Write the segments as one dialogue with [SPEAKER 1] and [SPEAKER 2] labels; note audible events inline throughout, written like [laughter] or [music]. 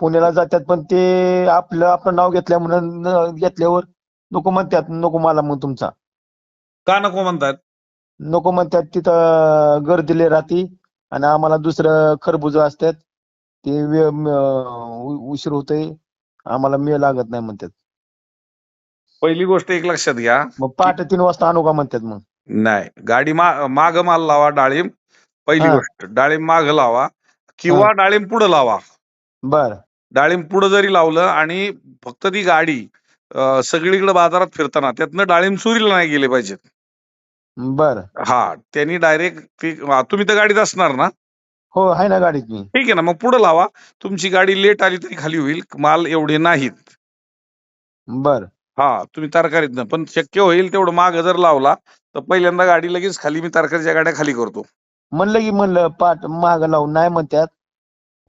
[SPEAKER 1] पुण्याला जातात पण ते आपलं आपलं नाव घेतल्या म्हणून घेतल्यावर नको म्हणतात नको मला मग तुमचा.
[SPEAKER 2] का नको म्हणतात?
[SPEAKER 1] नको म्हणतात तिथं गर्दीले राहती आणि आम्हाला दुसरं खरबुज असतात ते वे- म- उ- उशीर होतोय आम्हाला मेळ लागत नाही म्हणतात.
[SPEAKER 2] पहिली गोष्ट एक लक्षात घ्या.
[SPEAKER 1] मग पहाटे तीन वाजता आणू का म्हणतात मग?
[SPEAKER 2] नाही गाडी मा माग माल लावा डाळिंब पहिली
[SPEAKER 1] हा.
[SPEAKER 2] गोष्ट. डाळिंब माग लावा किंवा डाळिंब पुढे लावा.
[SPEAKER 1] बर.
[SPEAKER 2] डाळिंब पुढे जरी लावलं आणि फक्त ती गाडी सगळीकडे बाजारात फिरताना त्यातनं डाळिंब चोरीला नाही गेले पाहिजेत.
[SPEAKER 1] बर.
[SPEAKER 2] हा त्यांनी डायरेक्ट ती तुम्ही तर गाडीत असणार ना?
[SPEAKER 1] हो आहे ना गाडीत मी.
[SPEAKER 2] ठीक आहे ना मग पुढे लावा. तुमची गाडी लेट आली तरी खाली होईल माल एवढे नाहीत.
[SPEAKER 1] बर.
[SPEAKER 2] हा तुम्ही तरकारीत पण शक्य होईल तेवढं माग जर लावला तर पहिल्यांदा गाडी लगेच खाली मी तरकारीच्या गाड्या खाली करतो.
[SPEAKER 1] म्हणलं की म्हणलं पाठ महाग लावून नाही म्हणतात.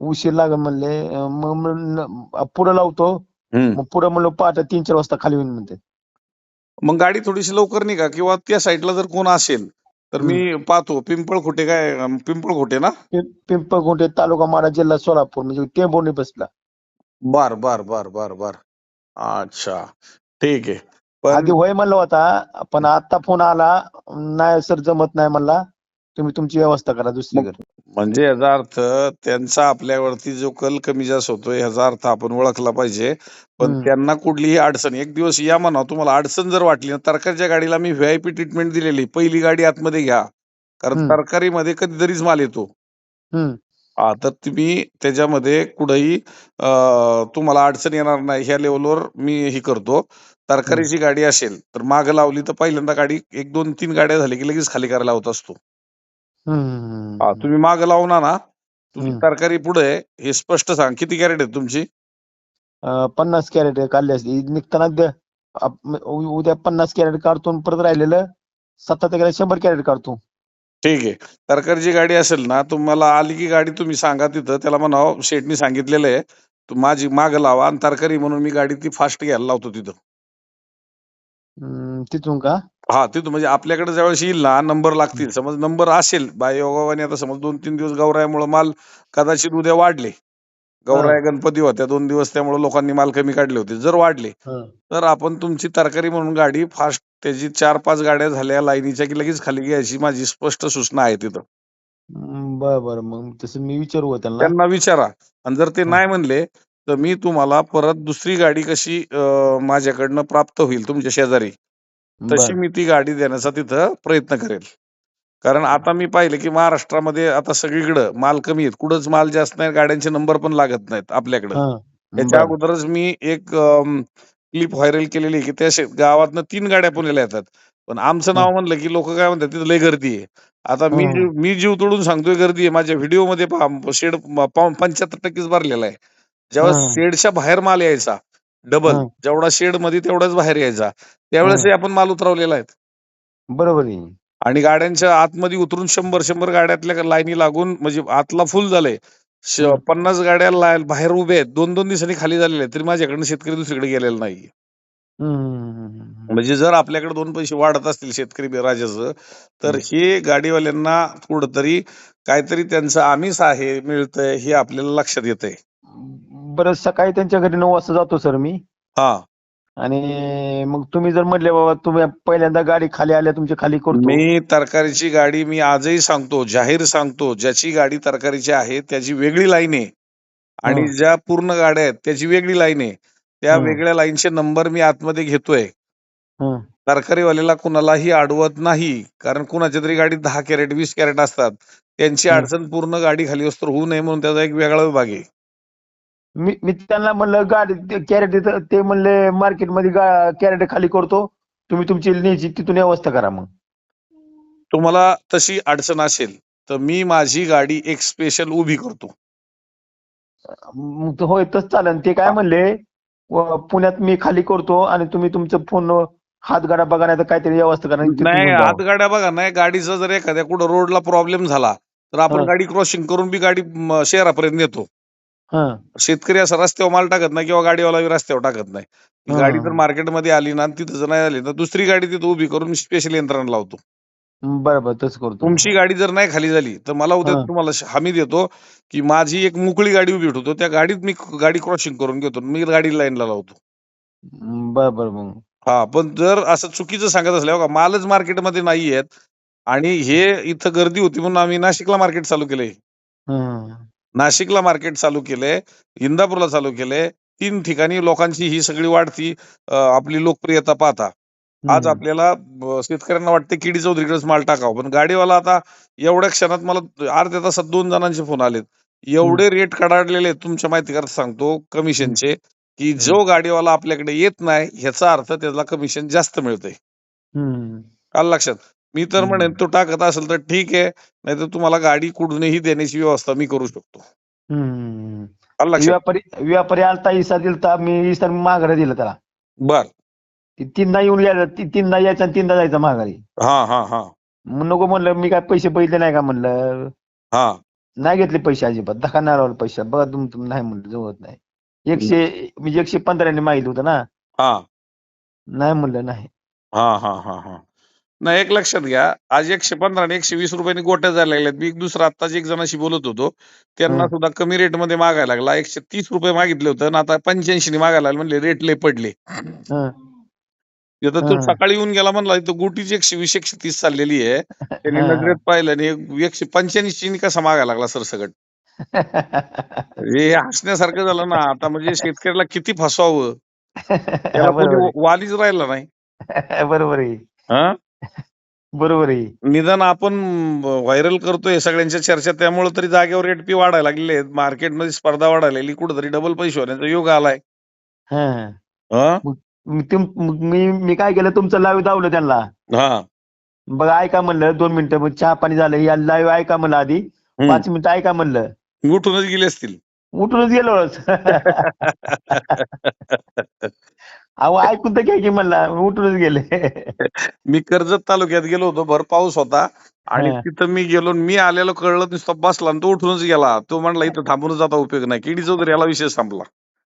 [SPEAKER 1] उशीर लागल म्हणले. मग म्हणलं पुढं लावतो. मग पुढं म्हणलं पहाटे तीन चार वाजता खाली होईल म्हणते.
[SPEAKER 2] मग गाडी थोडीशी लवकर निघा किंवा त्या साईडला जर कोण असेल तर मी पाहतो. पिंपळखुटे काय अं, पिंपळखुटे ना?
[SPEAKER 1] पिंपळखुंटे तालुका माडा जिल्हा सोलापूर म्हणजे टेंबोनी बसला.
[SPEAKER 2] बर बर बर बर बर. अच्छा. ठीक आहे. पण
[SPEAKER 1] आधी होय म्हणलं होता पण आता फोन आला नाही सर जमत नाही म्हणला. तुम्ही तुमची व्यवस्था करा दुसरीकडे.
[SPEAKER 2] म्हणजे याचा अर्थ त्यांचा आपल्यावरती जो कल कमी जास्त होतोय ह्याचा अर्थ आपण ओळखला पाहिजे. पण
[SPEAKER 1] हम्म.
[SPEAKER 2] त्यांना कुठलीही अडचण एक दिवस या म्हणा तुम्हाला अडचण जर वाटली ना तरकारीच्या गाडीला मी व्हीआयपी ट्रीटमेंट दिलेली पहिली गाडी आतमध्ये घ्या. कारण
[SPEAKER 1] हम्म.
[SPEAKER 2] तरकारीमध्ये कधीतरीच माल येतो.
[SPEAKER 1] हम्म.
[SPEAKER 2] हा तर तुम्ही त्याच्यामध्ये कुठेही अं, तुम्हाला अडचण येणार नाही ह्या लेवलवर मी हे करतो. तरकारीची गाडी असेल तर माग लावली तर पहिल्यांदा गाडी एक दोन तीन गाड्या झाली की लगेच खाली करायला होत असतो. हा तुम्ही माग लावून ना तुमची. तरकारी पुढे हे स्पष्ट सांग. किती कॅरेट आहे तुमची?
[SPEAKER 1] पन्नास कॅरेट काढली निघताना उद्या पन्नास कॅरेट काढतो परत राहिलेलं सत्तर कॅरेट शंभर कॅरेट काढतो.
[SPEAKER 2] ठीक आहे. तरकारीची गाडी असेल ना तुम्हाला आली की गाडी तुम्ही सांगा तिथं. त्याला म्हणावं शेटनी सांगितलेलं आहे. तू माझी माग लावा आणि तरकारी म्हणून मी गाडी ती फास्ट घ्यायला लावतो तिथं.
[SPEAKER 1] तिथून का?
[SPEAKER 2] हा तिथं म्हणजे आपल्याकडे ज्यावेळेस येईल ना नंबर लागतील. समज नंबर असेल बाय योगाने आता समज दोन तीन दिवस गौरायामुळे माल कदाचित उद्या वाढले. गौराया गणपती होत्या दोन दिवस त्यामुळे लोकांनी माल कमी काढले होते. जर वाढले तर आपण तुमची तरकारी म्हणून गाडी फास्ट त्याची चार पाच गाड्या झाल्या लाईनीच्या की लगेच खाली घ्यायची माझी स्पष्ट सूचना आहे तिथं.
[SPEAKER 1] बर बर. मग तसं मी विचारू का त्यांना.
[SPEAKER 2] त्यांना विचारा. आणि जर ते
[SPEAKER 1] हं.
[SPEAKER 2] नाही म्हणले तर मी तुम्हाला परत दुसरी गाडी कशी माझ्याकडनं प्राप्त होईल तुमच्या शेजारी. तशी मी ती गाडी देण्याचा तिथं प्रयत्न करेल. कारण आता मी पाहिलं की महाराष्ट्रामध्ये आता सगळीकडं माल कमी आहेत. कुठंच माल जास्त नाही गाड्यांचे नंबर पण लागत नाहीत आपल्याकडं. त्याच्या अगोदरच मी एक क्लिप व्हायरल केलेली आहे की त्या गावातनं तीन गाड्या पुण्याला येतात. पण आमचं नाव म्हणलं की लोक काय म्हणतात तिथं लय गर्दी आहे. आता मी. जीव- मी जीव तोडून सांगतोय गर्दी आहे. माझ्या व्हिडिओमध्ये पहा शेड पंच्याहत्तर टक्केच भरलेला आहे. जेव्हा. शेडच्या बाहेर माल यायचा डबल
[SPEAKER 1] हं.
[SPEAKER 2] जेवढा शेडमध्ये तेवढाच बाहेर यायचा. त्यावेळेस आपण माल उतरवलेला आहे.
[SPEAKER 1] बरोबर आहे.
[SPEAKER 2] आणि गाड्यांच्या आतमध्ये उतरून शंभर शंभर गाड्यातल्या लाईनी लागून म्हणजे आतला फुल झालंय. श-
[SPEAKER 1] हं.
[SPEAKER 2] पन्नास गाड्या ला- बाहेर उभे आहेत. दोन दोन दिवसांनी खाली झालेले आहेत. तरी माझ्याकडनं शेतकरी दुसरीकडे गेलेला नाही
[SPEAKER 1] हम्म, हम्म, हम्म, हम्म.
[SPEAKER 2] म्हणजे जर आपल्याकडे दोन पैसे वाढत असतील शेतकरी राजाचं तर
[SPEAKER 1] हं.
[SPEAKER 2] हे गाडीवाल्यांना कुठंतरी काहीतरी त्यांचं आमिष आहे मिळतंय हे आपल्याला लक्षात येतंय.
[SPEAKER 1] बरं सकाळी त्यांच्या घरी नऊ वाजता जातो सर मी
[SPEAKER 2] हा
[SPEAKER 1] आणि मग तुम्ही जर म्हटले बाबा तुम्ही पहिल्यांदा गाडी खाली आल्या तुमची खाली करतो
[SPEAKER 2] मी तरकारीची गाडी मी आजही सांगतो जाहीर सांगतो ज्याची गाडी तरकारीची आहे त्याची वेगळी लाईन आहे आणि
[SPEAKER 1] हं.
[SPEAKER 2] ज्या पूर्ण गाड्या आहेत त्याची वेगळी लाईन आहे त्या
[SPEAKER 1] हं.
[SPEAKER 2] वेगळ्या लाईनचे नंबर मी आतमध्ये घेतोय
[SPEAKER 1] हं.
[SPEAKER 2] तरकारीवाल्याला कुणालाही अडवत नाही कारण कुणाच्या तरी गाडीत दहा कॅरेट वीस कॅरेट असतात त्यांची
[SPEAKER 1] हं.
[SPEAKER 2] अडचण पूर्ण गाडी खाली असतो होऊ नये म्हणून त्याचा एक वेगळा विभाग आहे
[SPEAKER 1] मी मी त्यांना म्हणलं गाडी कॅरेट ते म्हणले मार्केटमध्ये कॅरेट खाली करतो. तुम्ही तुमची न्यायची तिथून व्यवस्था करा मग.
[SPEAKER 2] तुम्हाला तशी अडचण असेल तर मी माझी गाडी एक स्पेशल उभी करतो.
[SPEAKER 1] मग होय तस चालेल. ते काय म्हणले पुण्यात मी खाली करतो आणि तुम्ही तुमचं फोन हातगाडा बघा नाही तर काहीतरी व्यवस्था करा
[SPEAKER 2] नाही. हातगाड्या बघा नाही गाडीचा जर एखाद्या कुठं रोडला प्रॉब्लेम झाला तर आपण. गाडी क्रॉसिंग करून बी गाडी शहरापर्यंत नेतो.
[SPEAKER 1] हं.
[SPEAKER 2] शेतकरी असा रस्त्यावर माल टाकत नाही किंवा गाडीवाला रस्त्यावर टाकत नाही ती. गाडी जर मार्केटमध्ये आली ना तिथं जर नाही आली तर दुसरी गाडी तिथं उभी करून स्पेशल यंत्रणा लावतो
[SPEAKER 1] बरं बरं तसं करतो
[SPEAKER 2] तुमची गाडी जर नाही खाली झाली तर मला उद्या
[SPEAKER 1] हा.
[SPEAKER 2] तुम्हाला श- हमी देतो की माझी एक मोकळी गाडी उभी ठेवतो त्या गाडीत मी गाडी क्रॉसिंग करून घेतो मी गाडी लाईनला लावतो
[SPEAKER 1] बरं बरं मग
[SPEAKER 2] हा पण जर असं चुकीचं सांगत असल्या बघा मालच मार्केटमध्ये नाही आहेत आणि हे इथं गर्दी होती म्हणून आम्ही नाशिकला मार्केट चालू केलंय
[SPEAKER 1] हं.
[SPEAKER 2] नाशिकला मार्केट चालू केलंय इंदापूरला चालू केलंय तीन ठिकाणी लोकांची ही सगळी वाढती आपली लोकप्रियता पाहता. आज. आपल्याला शेतकऱ्यांना वाटते किडी चौधरीकडेच माल टाकावा पण गाडीवाला आता एवढ्या क्षणात मला अर्ध्या तासात दोन जणांचे फोन आलेत. एवढे रेट कडाडलेले तुमच्या माहिती करता सांगतो कमिशनचे की जो गाडीवाला आपल्याकडे येत नाही ह्याचा अर्थ त्याला कमिशन जास्त मिळतंय. आलं लक्षात. मी तर. म्हणेन तो टाकत असेल तर ठीक आहे नाहीतर तुम्हाला गाडी कुठूनही देण्याची व्यवस्था मी करू शकतो.
[SPEAKER 1] व्यापारी व्यापारी आलता इसा दिलता मी इसा माघारी दिलं त्याला.
[SPEAKER 2] बर.
[SPEAKER 1] तीनदा येऊन गेला ती तीनदा यायचा आणि तीनदा जायचा माघारी.
[SPEAKER 2] हा हा हा.
[SPEAKER 1] मग नको म्हणलं मी काय पैसे बघितले नाही का म्हणलं?
[SPEAKER 2] हा.
[SPEAKER 1] नाही घेतले पैसे अजिबात दखा नाही लावला पैसे. बघा तुम तुम नाही म्हणलं जमत नाही. एकशे म्हणजे एकशे पंधराने मागितलं होतं ना?
[SPEAKER 2] हा.
[SPEAKER 1] नाही म्हणलं नाही.
[SPEAKER 2] हा हा हा हा. नाही एक लक्षात घ्या. आज एकशे पंधरा आणि एकशे वीस रुपयांनी गोट्या जायला लागल्यात मी एक दुसरा आत्ताच एक जणाशी बोलत होतो. त्यांना. सुद्धा कमी रेटमध्ये मागायला लागला. एकशे तीस रुपये मागितले होते आणि आता पंच्याऐंशी मागायला लागले. म्हणले रेट लय पडले.
[SPEAKER 1] हं.
[SPEAKER 2] आता तो
[SPEAKER 1] हं.
[SPEAKER 2] सकाळी येऊन गेला म्हणला इथं गोटीची एकशे वीस एकशे तीस चाललेली आहे. त्यांनी
[SPEAKER 1] हं.
[SPEAKER 2] नजरेत पाहिलं आणि एक- एकशे पंच्याऐंशी कसा मागायला लागला सरसकट? हे हसण्यासारखं झालं ना. आता म्हणजे शेतकऱ्याला किती फसवावं? त्याला [laughs] कोणी. वालीच राहिला नाही. [laughs]
[SPEAKER 1] बरोबर आहे.
[SPEAKER 2] हा?
[SPEAKER 1] बरोबर आहे.
[SPEAKER 2] निदान आपण व्हायरल करतोय सगळ्यांच्या चर्चा त्यामुळे तरी जागेवर रेट पी वाढायला लागलेले आहेत. मार्केटमध्ये स्पर्धा वाढायला कुठेतरी डबल पैसे होण्याचा योग आलाय.
[SPEAKER 1] हं.
[SPEAKER 2] हा?
[SPEAKER 1] मग तुम- मग मी मी काय केलं? तुमचं लाईव्ह दावलं त्यांना.
[SPEAKER 2] हा.
[SPEAKER 1] बघा ऐका म्हणलं दोन मिनिटं मग चहा पाणी झालं या लाईव्ह ऐका म्हणलं आधी. पाच मिनिटं ऐका म्हणलं.
[SPEAKER 2] उठूनच गेले असतील.
[SPEAKER 1] उठूनच गेलो. [laughs] [laughs] अहो ऐकून तर घ्या की म्हणला उठूनच गेले
[SPEAKER 2] मी कर्जत तालुक्यात गेलो होतो भर पाऊस होता आणि
[SPEAKER 1] हा.
[SPEAKER 2] तिथं मी गेलो आणि मी आलेलो कळलं नुसतं बसला आणि तो उठूनच गेला तो म्हणला इथं थांबूनच जाता उपयोग नाही किडी चौधरी याला विषय संपला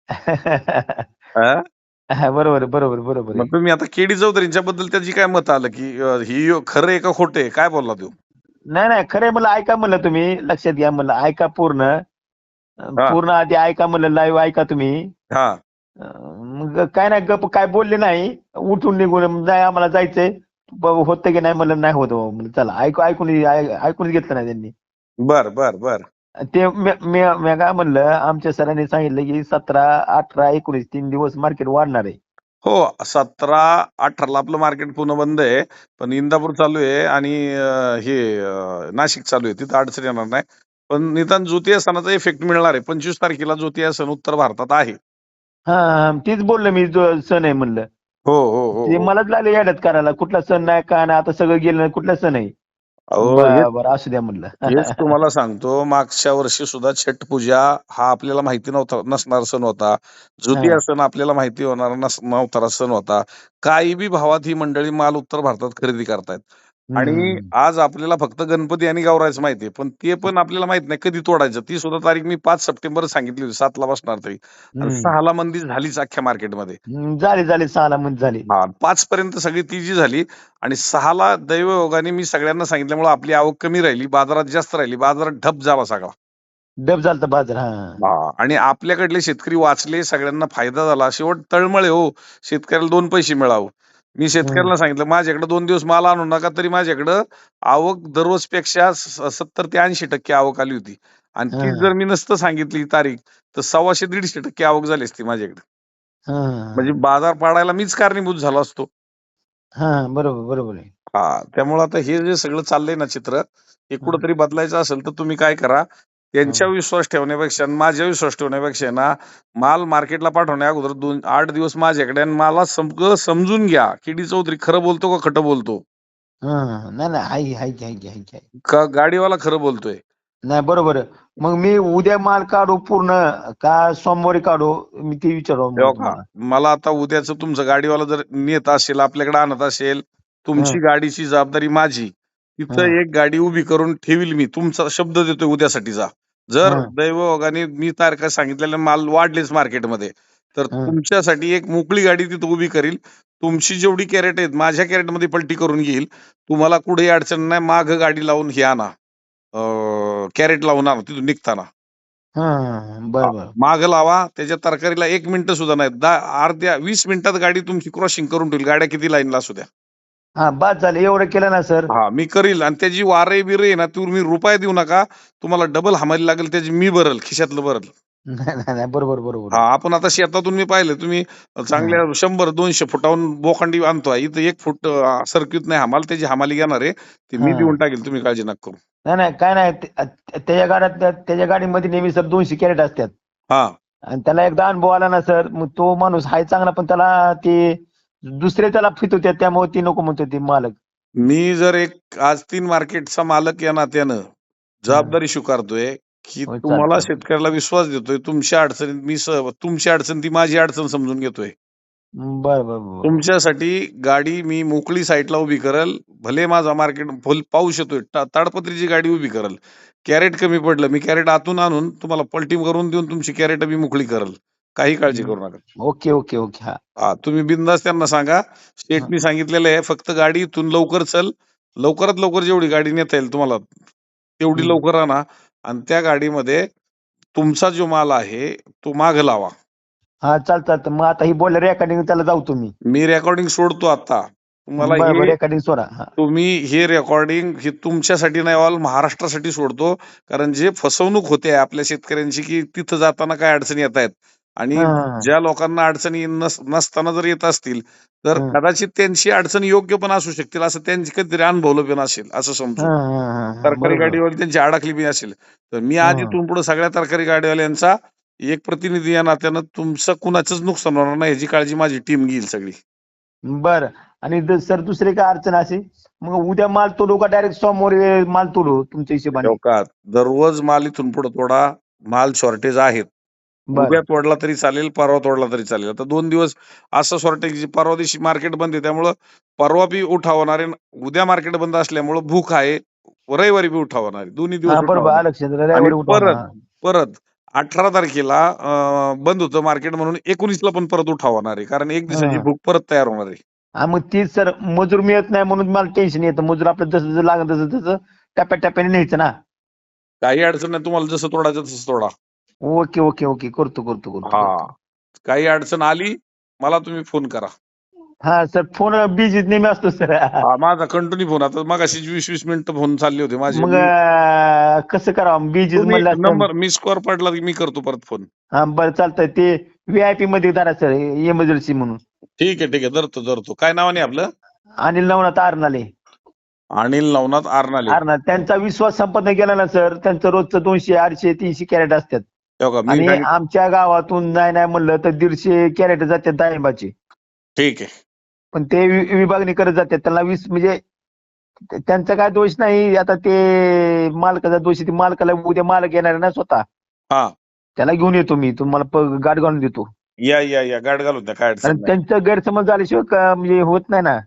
[SPEAKER 2] [laughs] हा?
[SPEAKER 1] बरोबर आहे, बरोबर आहे, बरोबर
[SPEAKER 2] मग
[SPEAKER 1] आहे.
[SPEAKER 2] तुम्ही आता केडी चौधरींच्या बद्दल त्याची काय मत आलं की अं, ही खरं आहे का खोटे आहे? काय बोलला तो
[SPEAKER 1] नाही नाही खरं मला ऐका म्हणलं तुम्ही लक्षात घ्या म्हणलं ऐका पूर्ण. पूर्ण आधी ऐका म्हणलं लाईव्ह ऐका तुम्ही
[SPEAKER 2] हा
[SPEAKER 1] मग काय नाही गप काय बोलले नाही उठून निघून जाय आम्हाला जायचंय. होतं की नाही म्हणलं नाही होत. म्हणलं चला ऐकू ऐकून ऐकून घेतलं नाही त्यांनी.
[SPEAKER 2] बर बर बर.
[SPEAKER 1] ते मी- काय म्हणलं आमच्या सरांनी सांगितलं की सतरा अठरा एकोणीस तीन दिवस मार्केट वाढणार आहे.
[SPEAKER 2] हो सतरा अठराला आपलं मार्केट पुन्हा बंद आहे पण इंदापूर चालू आहे आणि हे नाशिक चालू आहे तिथं अडचण येणार नाही. पण निदान ज्योतिया सणाचा इफेक्ट मिळणार आहे. पंचवीस तारखेला ज्योतिया सण उत्तर भारतात आहे.
[SPEAKER 1] हा तीच बोललो मी जो सण आहे म्हणलं.
[SPEAKER 2] हो हो हो
[SPEAKER 1] ते
[SPEAKER 2] हो.
[SPEAKER 1] मलाच लागले याड्यात करायला. कुठला सण नाही काय नाही आता सगळं गेलं नाही कुठला सण आहे?
[SPEAKER 2] अहो,
[SPEAKER 1] बरं असू द्या म्हणलं.
[SPEAKER 2] हेच तुम्हाला सांगतो मागच्या वर्षी सुद्धा छठ पूजा हा आपल्याला माहिती नव्हता नसणार सण होता. ज्योतिया सण आपल्याला माहिती होणार नस नव्हता सण होता. काही बी भावात ही मंडळी माल उत्तर भारतात खरेदी करतायत. आणि
[SPEAKER 1] हम्म.
[SPEAKER 2] आज आपल्याला फक्त गणपती आणि गौरायचं माहितीये पण ते पण आपल्याला माहीत नाही कधी तोडायचं. ती सुद्धा तारीख मी पाच सप्टेंबर सांगितली होती सातला बसणार तरी. आणि
[SPEAKER 1] हम्म.
[SPEAKER 2] सहाला मंदी झालीच अख्ख्या मार्केटमध्ये.
[SPEAKER 1] हम्म, झाली झाली सहाला म्हणजे झाली.
[SPEAKER 2] हा पाच पर्यंत सगळी ती जी झाली आणि सहाला दैवयोगाने मी सगळ्यांना सांगितल्यामुळे आपली आवक कमी राहिली बाजारात जास्त राहिली बाजारात ढप झाला सगळा.
[SPEAKER 1] डब झालता बाजार हा.
[SPEAKER 2] हा आणि आपल्याकडले शेतकरी वाचले सगळ्यांना फायदा झाला. शेवट तळमळे हो शेतकऱ्याला दोन पैसे मिळावं. मी शेतकऱ्याला सांगितलं माझ्याकडे दोन दिवस माल आणू नका तरी माझ्याकडं आवक दररोजपेक्षा सत्तर ते ऐंशी टक्के आवक आली होती. आणि ती. जर मी नसतं सांगितली तारीख तर सव्वाशे दीडशे टक्के आवक झाली असती माझ्याकडे. म्हणजे बाजार पाडायला मीच कारणीभूत झालो असतो.
[SPEAKER 1] हा बरोबर बरोबर आहे.
[SPEAKER 2] हा त्यामुळे आता हे जे सगळं चाललंय ना चित्र हे. कुठंतरी बदलायचं असेल तर तुम्ही काय करा त्यांच्या विश्वास ठेवण्यापेक्षा आणि माझ्या विश्वास ठेवण्यापेक्षा ना माल मार्केटला पाठवण्या अगोदर दोन आठ दिवस माझ्याकडे आणि मला सगळं समजून घ्या. किडी चौधरी खरं बोलतो का खोटं बोलतो?
[SPEAKER 1] हा नाही
[SPEAKER 2] का गाडीवाला खरं बोलतोय?
[SPEAKER 1] नाही बरोबर. मग मी उद्या माल काढू पूर्ण का सोमवारी काढू? मी ते विचारू?
[SPEAKER 2] मला आता उद्याच तुमचं गाडीवाला जर नेत असेल आपल्याकडे आणत असेल तुमची गाडीची जबाबदारी माझी. तिथं. एक गाडी उभी करून ठेवील मी. तुमचा शब्द देतोय उद्यासाठीचा जर
[SPEAKER 1] हा.
[SPEAKER 2] दैवयोगाने मी तारखा सांगितलेले माल वाढलेच मार्केटमध्ये तर
[SPEAKER 1] हा.
[SPEAKER 2] तुमच्यासाठी एक मोकळी गाडी तिथं उभी करील. तुमची जेवढी कॅरेट आहेत माझ्या कॅरेटमध्ये पलटी करून घेईल. तुम्हाला कुठेही अडचण नाही माग गाडी लावून हे आणा. कॅरेट लावून आणा तिथून निघताना.
[SPEAKER 1] हा बर बर.
[SPEAKER 2] माग लावा. त्याच्या तरकारीला एक मिनिट सुद्धा नाही. दहा अर्ध्या वीस मिनिटात गाडी तुमची क्रॉसिंग करून ठेवईल गाड्या किती लाईनला असू द्या.
[SPEAKER 1] हा बाद झालं. एवढं केलं ना सर.
[SPEAKER 2] हा मी करील. आणि त्याची वारे बिरे आहे ना तुम्ही रुपये देऊ नका. तुम्हाला डबल हमाली लागेल त्याची मी भरल खिशातलं भरल.
[SPEAKER 1] नाही नाही नाही, बरोबर बरोबर.
[SPEAKER 2] हा आपण आता शेतातून मी पाहिलं तुम्ही चांगल्या शंभर दोनशे फुटाहून बोखंडी आणतोय इथं एक फूट सर्किट नाही हमाल त्याची हमाली घेणार आहे. ती मी
[SPEAKER 1] हा.
[SPEAKER 2] देऊन टाकेल तुम्ही काळजी नका करू.
[SPEAKER 1] नाही नाही काय नाही. ते- त्याच्या गाड्यात त्या- त्याच्या गाडीमध्ये नेहमी सर दोनशे कॅरेट असतात.
[SPEAKER 2] हा.
[SPEAKER 1] आणि त्याला एकदा अनुभव आला ना सर मग तो माणूस हाय चांगला पण त्याला ते दुसरे त्याला फित होते त्यामुळे ती नको म्हणतो ते मालक.
[SPEAKER 2] मी जर एक आज तीन मार्केटचा मालक या नात्यानं जबाबदारी स्वीकारतोय की
[SPEAKER 1] होय,
[SPEAKER 2] तुम्हाला
[SPEAKER 1] चालतंय.
[SPEAKER 2] शेतकऱ्याला विश्वास देतोय तुमच्या अडचणीत मी स- तुमची अडचण ती माझी अडचण समजून घेतोय.
[SPEAKER 1] बर बर बर
[SPEAKER 2] तुमच्यासाठी गाडी मी मोकळी साईडला उभी करल भले माझा मार्केट फुल पाऊस येतोय ता- ताडपत्रीची गाडी उभी करल. कॅरेट कमी पडलं मी कॅरेट आतून आणून तुम्हाला पलटी करून देऊन तुमची कॅरेट मी मोकळी करल. काही काळजी करू नका.
[SPEAKER 1] Okay okay okay. हा.
[SPEAKER 2] हा तुम्ही बिंदास त्यांना सांगा. स्टेटनी सांगितलेलं आहे फक्त गाडी इथून लवकर चल. लवकरात लवकर जेवढी गाडी नेता येईल तुम्हाला तेवढी. लवकर आणा. आणि त्या गाडीमध्ये तुमचा जो माल आहे तो माग लावा.
[SPEAKER 1] हा चाल चालतं. मग आता ही बोल रेकॉर्डिंग त्याला जाऊ तुम्ही.
[SPEAKER 2] मी रेकॉर्डिंग सोडतो आता. तुम्हाला हे
[SPEAKER 1] रेकॉर्डिंग सोडा. हा.
[SPEAKER 2] तुम्ही हे रेकॉर्डिंग हे तुमच्यासाठी नाही ऑल महाराष्ट्रासाठी सोडतो. कारण जे फसवणूक होते आपल्या शेतकऱ्यांची की तिथं जाताना काय अडचणी येत आहेत आणि. ज्या लोकांना अडचणी नस- नसताना जर येत असतील तर
[SPEAKER 1] हं.
[SPEAKER 2] कदाचित त्यांची अडचण योग्य पण असू शकतील असं त्यांची कधीतरी अनुभवलं पण असेल असं समजू
[SPEAKER 1] हा, हा, हा, हा.
[SPEAKER 2] तरकारी
[SPEAKER 1] बरोबर.
[SPEAKER 2] गाडीवाली त्यांची अडकली बी असेल तर मी
[SPEAKER 1] हं.
[SPEAKER 2] इथून पुढे सगळ्या तरकारी गाडीवाल्यांचा एक प्रतिनिधी या नात्यानं तुमचं कुणाचंच नुकसान होणार नाही ह्याची काळजी माझी टीम घेईल सगळी
[SPEAKER 1] बर आणि सर दुसरी काय अडचण असेल मग उद्या माल तोडू का डायरेक्ट सोमवारी माल तोडू तुमच्या हिशोबाने
[SPEAKER 2] का दररोज माल इथून पुढे थोडा माल शॉर्टेज आहेत उद्या तोडला तरी चालेल परवा तोडला तरी चालेल. आता दोन दिवस असं शॉर्टेज परवा दिवशी मार्केट बंद आहे त्यामुळं परवा बी उठाव होणार आहे उद्या मार्केट बंद असल्यामुळं भूक आहे रविवारी बी उठाव होणार आहे. दोन्ही दिवस. परत-. परत अठरा तारखेला बंद होतं मार्केट म्हणून एकोणीसला पण परत उठाव होणार आहे. कारण एक दिवसाची. भूक परत तयार होणार आहे.
[SPEAKER 1] मग तीच सर मजूर मिळत नाही म्हणून मला टेन्शन येतं. मजूर आपलं जसं जसं लागत तसं तसं टप्प्या टप्प्याने न्यायचं ना.
[SPEAKER 2] काही अडचण नाही. तुम्हाला जसं तोडायचं तसं तोडा.
[SPEAKER 1] Okay okay okay. करतो करतो करतो
[SPEAKER 2] हा. काही अडचण आली मला तुम्ही फोन करा.
[SPEAKER 1] हा सर फोन बिझी नेहमी असतो सर.
[SPEAKER 2] हा, माझा कंटिन्यू फोन. आता मग वीस वीस मिनिटं फोन चालले होते. माझे
[SPEAKER 1] मग अं, कसं करावं? बिझी म्हणलं असतं.
[SPEAKER 2] नंबर मी स्कोअर पडला की मी करतो परत फोन.
[SPEAKER 1] हा बरं चालतंय. ते व्हीआयपी मध्ये धरा सर. इमर्जन्सी म्हणून.
[SPEAKER 2] ठीक आहे ठीक आहे. धरतो धरतो. काय नावाने आपलं?
[SPEAKER 1] अनिल नवनाथ आरनाले.
[SPEAKER 2] अनिल नवनाथ आरनाले.
[SPEAKER 1] आरनाथ त्यांचा विश्वास संपन्न गेला ना सर. त्यांचं रोजचं दोनशे अडीचशे तीनशे कॅरेट असतात.
[SPEAKER 2] का? मी
[SPEAKER 1] आणि आमच्या गावातून नाही नाही म्हणलं तर दीडशे कॅरेट जातात डाळिंबाचे.
[SPEAKER 2] ठीक आहे.
[SPEAKER 1] पण ते वि- विभागणी करत जातात. त्यांना वीस म्हणजे ते- त्यांचा काय दोष नाही. आता ते मालकाचा दोष आहे. ते मालकाला उद्या मालक येणार आहे ना स्वतः.
[SPEAKER 2] हा.
[SPEAKER 1] त्याला घेऊन येतो मी. तुम्हाला प- गाठ घालून देतो.
[SPEAKER 2] या या या. गाठ घालून द्या. काय अडचण
[SPEAKER 1] कारण
[SPEAKER 2] नाही.
[SPEAKER 1] त्यांचं गैरसमज झाल्याशिवाय क- म्हणजे होत नाही ना.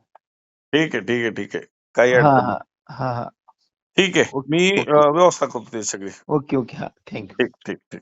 [SPEAKER 2] ठीक आहे ठीक आहे ठीक आहे. काही
[SPEAKER 1] हा
[SPEAKER 2] अडचण नाही.
[SPEAKER 1] हा हा. हा
[SPEAKER 2] ठीक आहे.
[SPEAKER 1] ओके,
[SPEAKER 2] मी
[SPEAKER 1] ओके.
[SPEAKER 2] अं, व्यवस्था करतो ते सगळी.
[SPEAKER 1] Okay okay. हा. थँक्यू
[SPEAKER 2] ठीक ठीक ठीक.